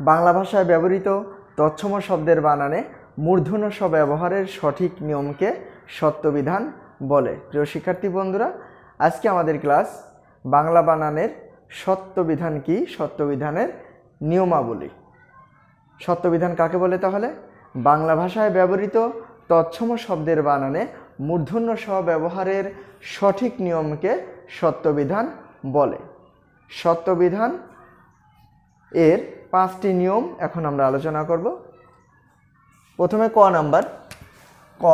বাংলা ভাষায় ব্যবহৃত তৎসম শব্দের বানানে মূর্ধন্য স ব্যবহারের সঠিক নিয়মকে সত্যবিধান বলে। প্রিয় শিক্ষার্থী বন্ধুরা, আজকে আমাদের ক্লাস বাংলা বানানের সত্যবিধান কি? সত্যবিধানের নিয়মাবলী। সত্যবিধান কাকে বলে তাহলে? বাংলা ভাষায় ব্যবহৃত তৎসম শব্দের বানানে মূর্ধন্য স ব্যবহারের সঠিক নিয়মকে সত্যবিধান বলে। সত্যবিধান এর পাঁচটি নিয়ম এখন আমরা আলোচনা করব। প্রথমে ক নাম্বার। ক,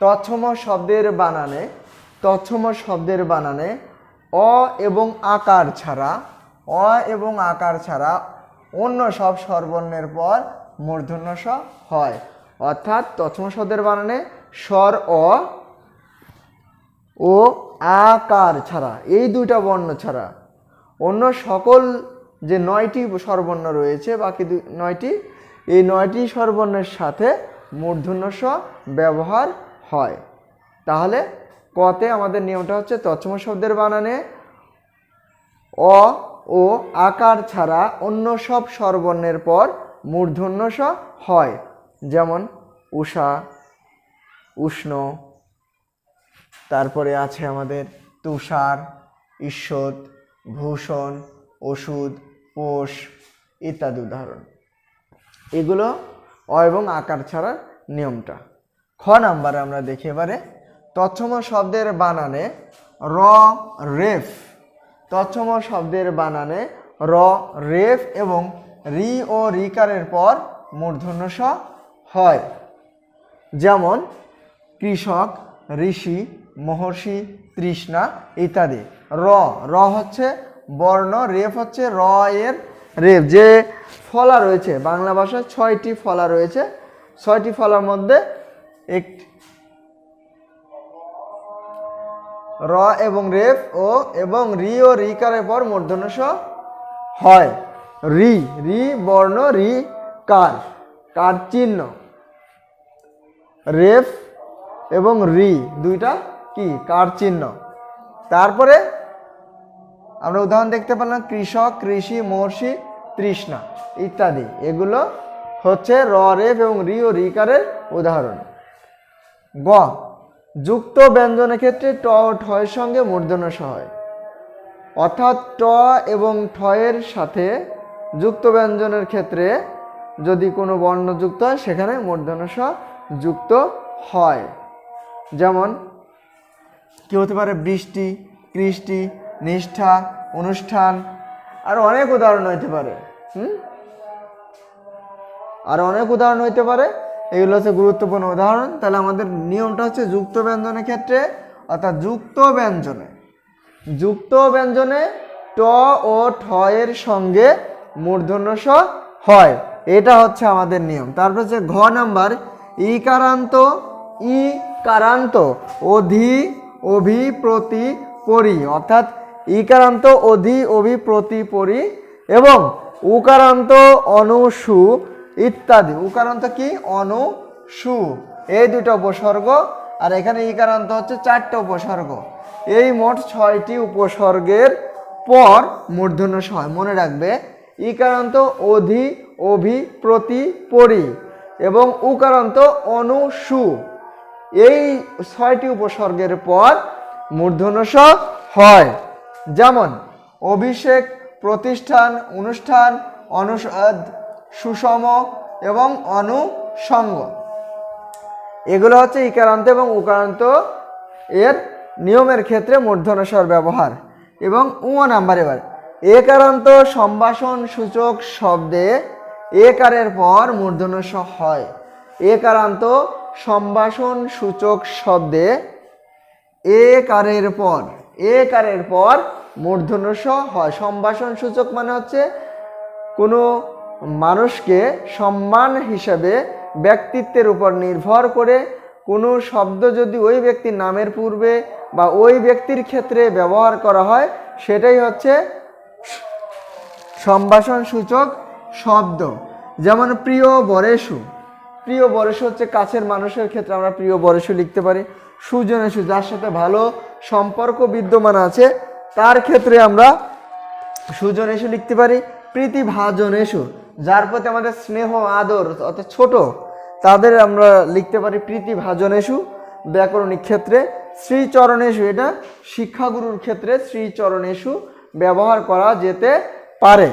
তৎসম শব্দের বানানে, তৎসম শব্দের বানানে অ এবং আকার ছাড়া, অ এবং আকার ছাড়া অন্য সব স্বরবর্ণের পর মূর্ধন্য স হয়। অর্থাৎ তৎসম শব্দের বানানে স্বর অ ও আকার ছাড়া, এই দুইটা বর্ণ ছাড়া। অন্য সকল যে নয়টি স্বরবর্ণ রয়েছে, বাকি নয়টি, এই নয়টি স্বরবর্ণের সাথে মূর্ধন্য স ব্যবহার হয়। তাহলে কতে আমাদের নিয়মটা হচ্ছে তৎসম শব্দের বানানে অ ও আকার ছাড়া অন্য সব স্বরবর্ণের পর মূর্ধন্য স হয়। যেমন উষা, উষ্ণ, তারপরে আছে আমাদের তুষার, ঈশ্বর, ভূষণ, ওষুধ পোষ ইত্যাদি উদাহরণ। এগুলো অ এবং আকার ছাড়ার নিয়মটা। খ নাম্বারে আমরা দেখি এবারে, তৎসম শব্দের বানানে র, রেফ। তৎসম শব্দের বানানে র, রেফ এবং রি ও রিকারের পর মূর্ধন্য স হয়। যেমন, কৃষক, ঋষি, মহর্ষি, তৃষ্ণা ইত্যাদি। র র হচ্ছে বর্ণ, রেফ হচ্ছে র এর রেফ। যে ফলা রয়েছে, বাংলা ভাষায় ছয়টি ফলা রয়েছে। ছয়টি ফলার মধ্যে একটি র এবং রেফ ও এবং রি ও রিকারের পর মূর্ধন্য স হয়। রি রি বর্ণ, রি কার কার চিহ্ন। রেফ এবং রি, দুইটা কি? কার চিহ্ন। তারপরে আমরা উদাহরণ দেখতে পেলাম কৃষক, কৃষি, মহর্ষি, তৃষ্ণা ইত্যাদি। এগুলো হচ্ছে র রেফ এবং রি ও রিকারের উদাহরণ। গ, যুক্ত ব্যঞ্জনের ক্ষেত্রে ট ও ঠয়ের সঙ্গে মূর্ধন্য হয় অর্থাৎ ট এবং ঠয়ের সাথে যুক্ত ব্যঞ্জনের ক্ষেত্রে যদি কোনো বর্ণ যুক্ত হয়, সেখানে মূর্ধন্য স যুক্ত হয়। যেমন কি হতে পারে, বৃষ্টি, কৃষ্টি নিষ্ঠা, অনুষ্ঠান, আর অনেক উদাহরণ হইতে পারে। হুম? আর অনেক উদাহরণ হইতে পারে। এগুলো হচ্ছে গুরুত্বপূর্ণ উদাহরণ। তাহলে আমাদের নিয়মটা হচ্ছে যুক্ত ব্যঞ্জনের ক্ষেত্রে, অর্থাৎ যুক্ত ব্যঞ্জনে। যুক্ত ব্যঞ্জনে ট ও ঠ এর সঙ্গে মূর্ধন্য স হয়। এটা হচ্ছে আমাদের নিয়ম। তারপর হচ্ছে ঘ নাম্বার, ইকারান্ত ই কারান্ত অধি অভি প্রতি পরি অর্থাৎ ইকারান্ত অধি অভি প্রতি পরি এবং উকারান্ত অনুসু ইত্যাদি। উকারান্ত কি? অনুসু। এই দুটো উপসর্গ আর এখানে ইকারান্ত হচ্ছে চারটে উপসর্গ। এই মোট ছয়টি উপসর্গের পর মূর্ধন্য হয় মনে রাখবে, ইকারান্ত অধি অভি প্রতি পরি এবং উকারান্ত অনুসু। এই ছয়টি উপসর্গের পর মূর্ধন্য হয়। যেমন, অভিষেক, প্রতিষ্ঠান, অনুষ্ঠান, অনুষদ, সুষম এবং অনুসঙ্গ এগুলো হচ্ছে ইকারান্ত এবং উকারান্ত এর নিয়মের ক্ষেত্রে মূর্ধন্যস্বর ব্যবহার এবং উ নাম্বার এবার। একারান্ত সম্ভাষণ সূচক শব্দে একারের পর মূর্ধন্যস্ব হয়। একারান্ত সম্ভাষণ সূচক শব্দে একারের পর। একারের পর মূর্ধন্যস্ব হয়। সম্ভাষণ সূচক মানে হচ্ছে কোনো মানুষকে সম্মান হিসাবে ব্যক্তিত্বের উপর নির্ভর করে কোনো শব্দ যদি ওই ব্যক্তির নামের পূর্বে বা ওই ব্যক্তির ক্ষেত্রে ব্যবহার করা হয়, সেটাই হচ্ছে সম্ভাষণ সূচক শব্দ। যেমন প্রিয় বরেশু প্রিয় বরেশু হচ্ছে কাছের মানুষের ক্ষেত্রে আমরা প্রিয় বরেশু লিখতে পারি। সুজনেশু যার সাথে ভালো সম্পর্ক বিদ্যমান আছে, তার ক্ষেত্রে আমরা সুজনেশু লিখতে পারি প্রীতিভাজনেশু যার প্রতি আমাদের স্নেহ, আদর অর্থাৎ ছোট, তাদের আমরা লিখতে পারি প্রীতি ভাজনেশু ব্যাকরণিক ক্ষেত্রে শ্রীচরণেশু এটা শিক্ষাগুরুর ক্ষেত্রে শ্রীচরণেশু ব্যবহার করা যেতে পারে।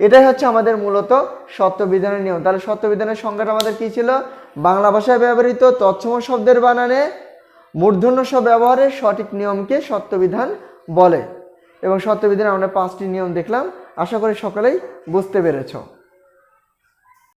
এটাই হচ্ছে আমাদের মূলত সত্যবিধানের নিয়ম। তাহলে সত্যবিধানের সংজ্ঞাটা আমাদের কী ছিল? বাংলা ভাষায় ব্যবহৃত তৎসম শব্দের বানানে মূর্ধন্য সব ব্যবহারের সঠিক নিয়মকে সত্যবিধান বলে। এবং সত্যবিধানে আমরা পাঁচটি নিয়ম দেখলাম। আশা করি সকলেই বুঝতে পেরেছ।